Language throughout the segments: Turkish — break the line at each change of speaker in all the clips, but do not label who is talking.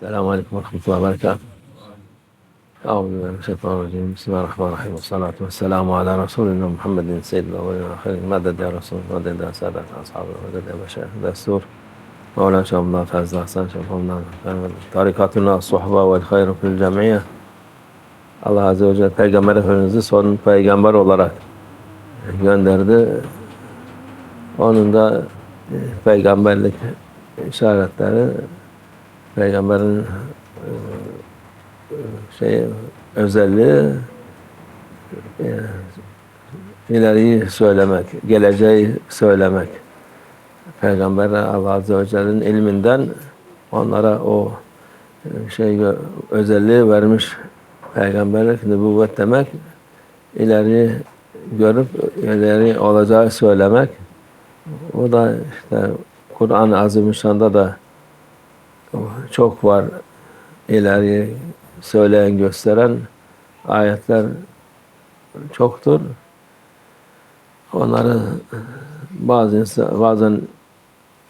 Selamun Aleyküm ve Rahmetullahi ve Berekatuhu. Euzubillahimineşşeytanirracim. Bismillahirrahmanirrahim. Ve salatu ve selamu ala Resulina Muhammedin seyyidina ve velina hayrin. Medet ya Resul, medet ya saadet ashabı, medet ya beşer, destur. Mevla Şamdan, Fezli Hasan, Şamdan, tarikatuna, suhba ve hayru fil cemiyye. Allah Azze ve Celle Peygamber Efendimiz'i son peygamber olarak gönderdi. Onun da e, peygamberlik işaretleri peygamberin e, şey özelliği e, ileriyi söylemek, geleceği söylemek. Peygamber Allah Azze ve Celle'nin ilminden onlara o e, şey özelliği vermiş peygamberlik, nübüvvet demek ileri görüp ileri olacağı söylemek. O da işte Kur'an-ı Azimüşşan'da da çok var ileri söyleyen, gösteren ayetler çoktur. Onları insan, bazen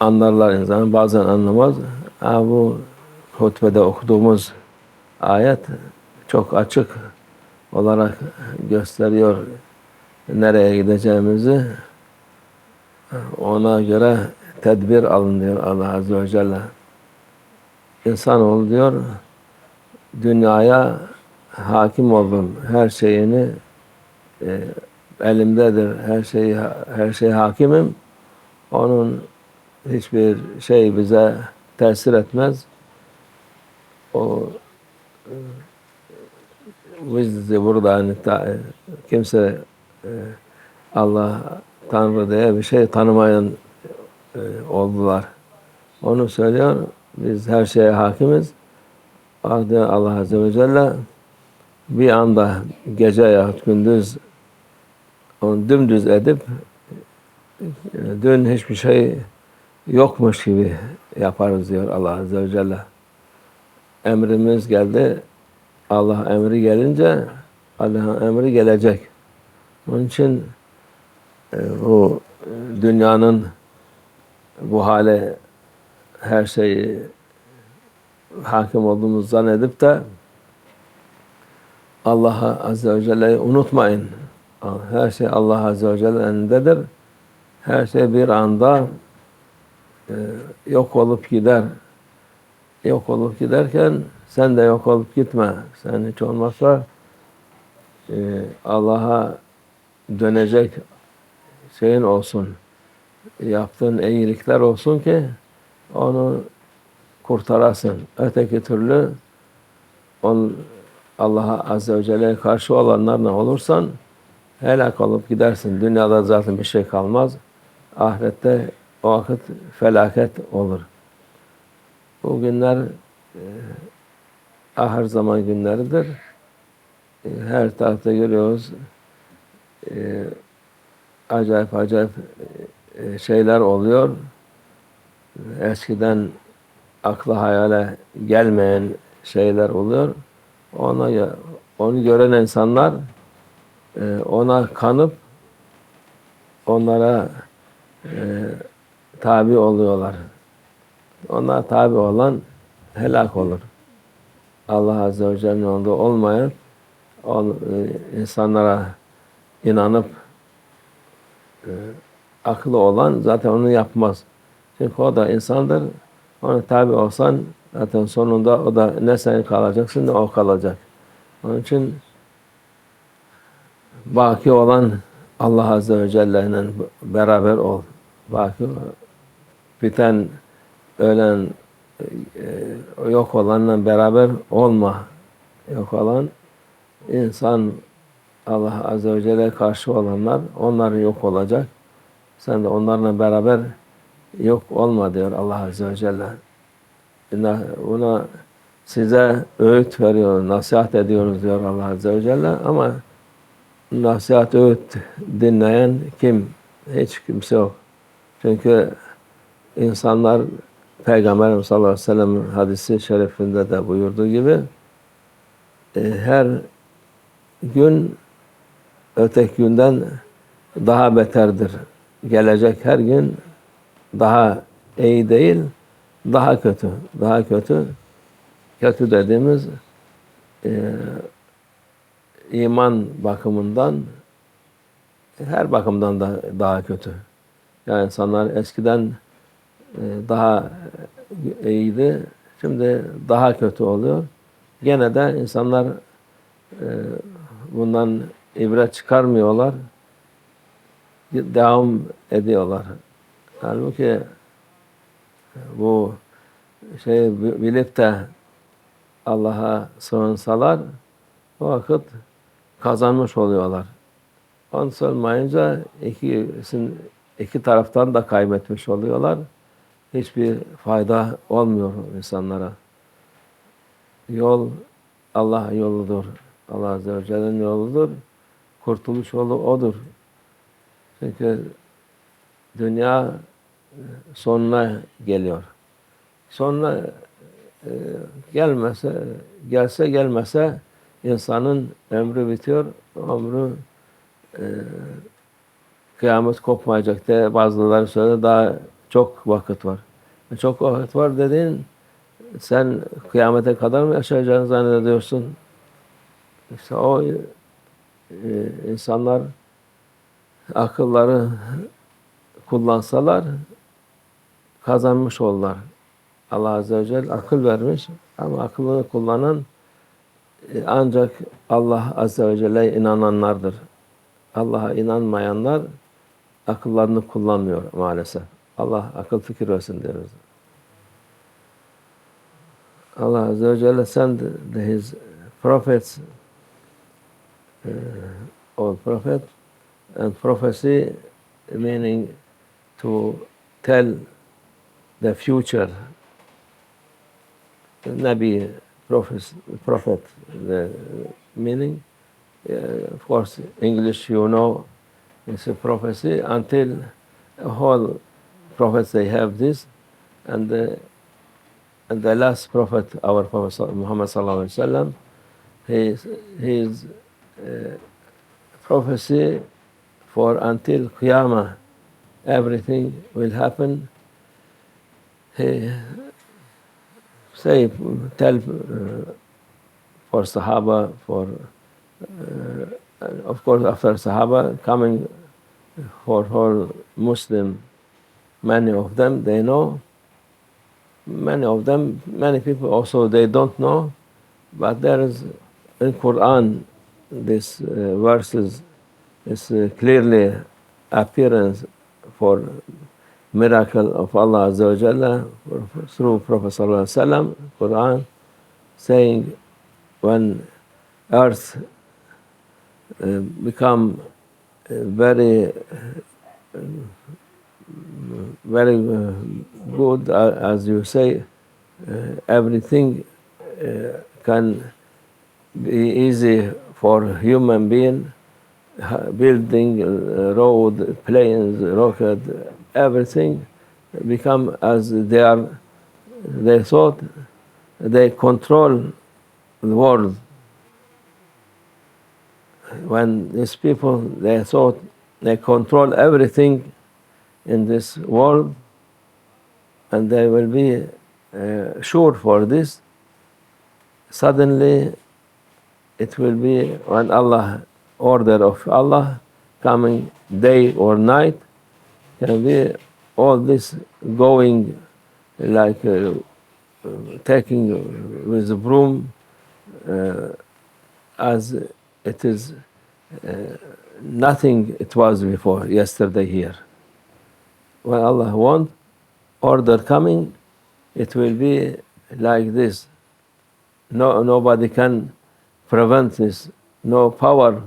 anlarlar insan, bazen anlamaz. Ama bu hutbede okuduğumuz ayet çok açık olarak gösteriyor nereye gideceğimizi. Ona göre tedbir alın diyor Allah Azze ve Celle. İnsanoğlu diyor, dünyaya hakim oldum. Her şeyini e, elimdedir. Her şeyi her şey hakimim. Onun hiçbir şey bize tesir etmez. O e, de burada hani ta, kimse e, Allah Tanrı diye bir şey tanımayan e, oldular. Onu söylüyor. Biz her şeye hakimiz. Allah Azze ve Celle bir anda gece yahut gündüz onu dümdüz edip dün hiçbir şey yokmuş gibi yaparız diyor Allah Azze ve Celle. Emrimiz geldi. Allah emri gelince Allah'ın emri gelecek. Onun için e, bu dünyanın bu hale her şeyi hakim olduğumuzu zannedip de Allah'a Azze ve Celle'yi unutmayın. Her şey Allah Azze ve Celle'nin elindedir. Her şey bir anda e, yok olup gider. Yok olup giderken sen de yok olup gitme. Sen hiç olmazsa e, Allah'a dönecek şeyin olsun. Yaptığın iyilikler olsun ki onu kurtarasın. Öteki türlü on Allah'a Azze ve Celle'ye karşı olanlarla olursan helak olup gidersin. Dünyada zaten bir şey kalmaz. Ahirette o vakit felaket olur. Bu günler e, ahir zaman günleridir. E, her tarafta görüyoruz. E, acayip acayip e, şeyler oluyor. Eskiden akla hayale gelmeyen şeyler oluyor. Ona onu gören insanlar e, ona kanıp onlara e, tabi oluyorlar. Ona tabi olan helak olur. Allah Azze ve Celle'nin yolunda olmayan e, insanlara inanıp akıllı olan zaten onu yapmaz. Çünkü o da insandır. Ona tabi olsan zaten sonunda o da ne sen kalacaksın ne o kalacak. Onun için baki olan Allah Azze ve Celle ile beraber ol. Baki biten, ölen, e, yok olanla beraber olma. Yok olan insan Allah Azze ve Celle karşı olanlar onlar yok olacak. Sen de onlarla beraber yok olma diyor Allah Azze ve Celle. Buna size öğüt veriyor, nasihat ediyoruz diyor Allah Azze ve Celle ama nasihat, öğüt dinleyen kim? Hiç kimse yok. Çünkü insanlar Peygamberimiz sallallahu aleyhi ve sellem hadisi şerifinde de buyurduğu gibi e, her gün öteki günden daha beterdir. Gelecek her gün daha iyi değil, daha kötü. Daha kötü. kötü dediğimiz e, iman bakımından her bakımdan da daha kötü. Yani insanlar eskiden e, daha iyiydi, şimdi daha kötü oluyor. Gene de insanlar e, bundan ibret çıkarmıyorlar, devam ediyorlar. Halbuki bu şey bilip de Allah'a sığınsalar o vakit kazanmış oluyorlar. Onu sormayınca iki, iki taraftan da kaybetmiş oluyorlar. Hiçbir fayda olmuyor insanlara. Yol Allah yoludur. Allah Azze ve Celle'nin yoludur. Kurtuluş yolu O'dur. Çünkü dünya sonuna geliyor. Sonra e, gelmese, gelse gelmese insanın ömrü bitiyor. Ömrü e, kıyamet kopmayacak diye bazıları söyledi. Daha çok vakit var. E, çok vakit var dediğin sen kıyamete kadar mı yaşayacağını zannediyorsun? İşte o insanlar akılları kullansalar kazanmış olurlar. Allah Azze ve Celle akıl vermiş ama akılını kullanan e, ancak Allah Azze ve Celle'ye inananlardır. Allah'a inanmayanlar akıllarını kullanmıyor maalesef. Allah akıl fikir versin diyoruz. Allah Azze ve Celle sent His prophets, uh, all prophet, and prophecy meaning to tell the future Nabi, prophet, prophet the meaning. Uh, of course, English, you know, it's a prophecy until all prophets they have this, and the, and the last prophet, our Prophet Muhammad sallallahu alaihi wasallam, his his uh, prophecy for until Qiyamah, everything will happen. Say, tell uh, for Sahaba, for uh, of course after Sahaba coming for whole Muslim, many of them they know. Many of them, many people also they don't know, but there is in Quran this uh, verses is uh, clearly appearance for miracle of Allah Azza wa Jalla through Prophet Sallallahu Quran, saying when earth uh, become uh, very uh, very uh, good, as you say, everything can be easy for human being, building road, planes, rocket, everything become as they are, they thought they control the world. When these people, they thought they control everything in this world and they will be uh, sure for this, suddenly it will be when Allah, order of Allah, coming day or night, be all this going like uh, taking with a broom uh, as it is uh, nothing it was before yesterday here. When Allah want order coming, it will be like this. No, nobody can prevent this. No power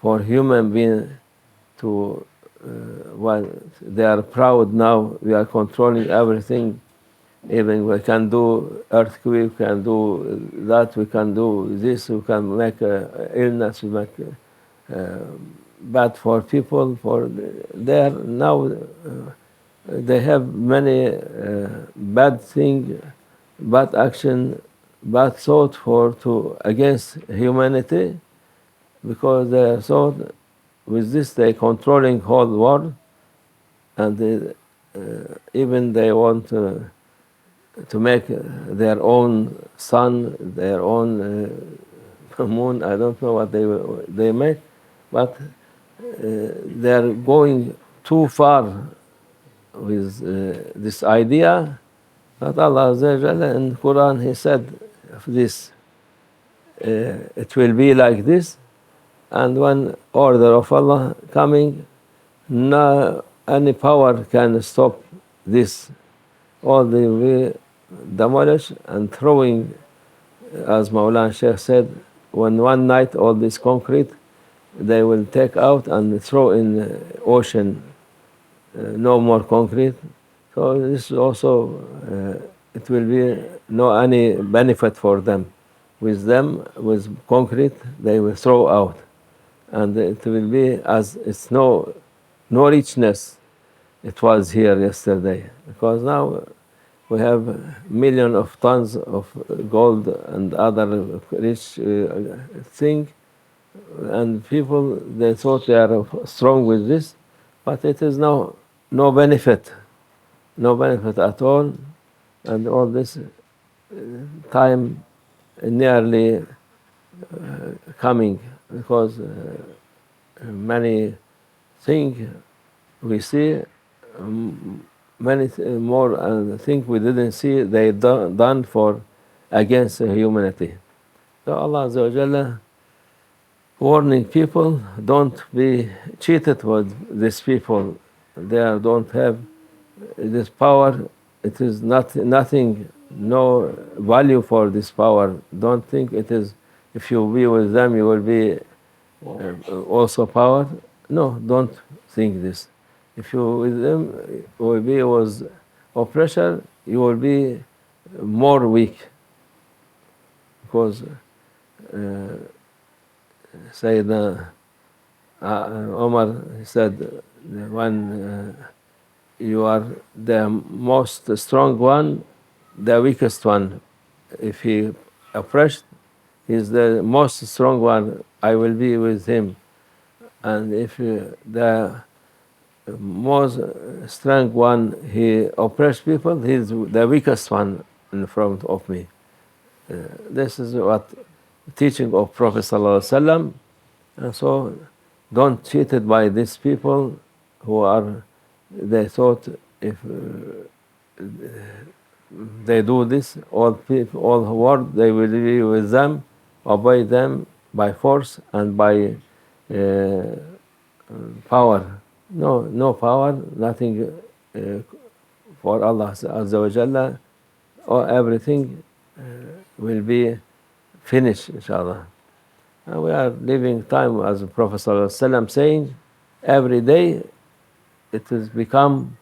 for human being to well, they are proud now. We are controlling everything. Even we can do earthquake, we can do that, we can do this, we can make uh, illness, we make uh, bad for people. For they are now uh, they have many uh, bad thing, bad action, bad thought for to against humanity, because they thought with this they controlling whole world and they, uh, even they want to, to make their own sun, their own uh, moon. I don't know what they they make, but uh, they're going too far with uh, this idea. But Allah in Quran He said of this, uh, it will be like this, and when order of Allah coming, no any power can stop this. All they will demolish and throwing, as Maulana Sheikh said, when one night all this concrete, they will take out and throw in the ocean. Uh, no more concrete. So this is also uh, it will be no any benefit for them. With them, with concrete, they will throw out, and it will be as it's no no richness it was here yesterday. Because now we have million of tons of gold and other rich uh, thing. And people they thought they are strong with this but it is no no benefit. No benefit at all. And all this uh, time nearly uh, coming because uh, many things we see um, many more uh, things we didn't see they do, done for against humanity. So allah Azza warning people don't be cheated with these people. They are- don't have this power. It is not nothing no value for this power. Don't think it is if you be with them you will be uh, also power no don't think this. If you with them will be was oppressor you will be more weak. Because uh, Sayyidina uh, Omar said when uh, you are the most strong one the weakest one. If he oppressed he's the most strong one I will be with him. And if uh, the most strong one he oppressed people he's the weakest one in front of me. Uh, this is what teaching of prophet sallallahu and so don't cheated by these people who are they thought if uh, they do this all people all the world they will be with them obey them by force and by uh, power. No no power nothing uh, for Allah Azza wa Jalla. Or everything uh, will be finished inshallah. And we are living time as the Prophet Wasallam saying every day it has become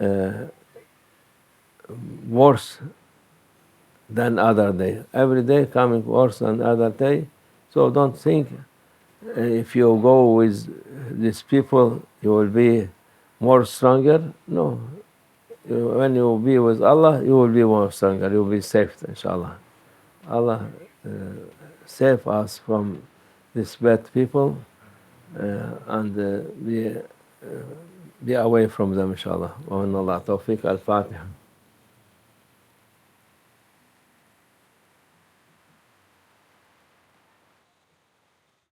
uh, worse than other day. Every day coming worse than other day. So don't think eh, if you go with these people, you will be more stronger. No. When you will be with Allah, you will be more stronger. You will be safe, inshallah. Allah uh, save us from these bad people uh, and uh, be, be away from them, inshallah. Wa Allah tawfiq al-Fatiha.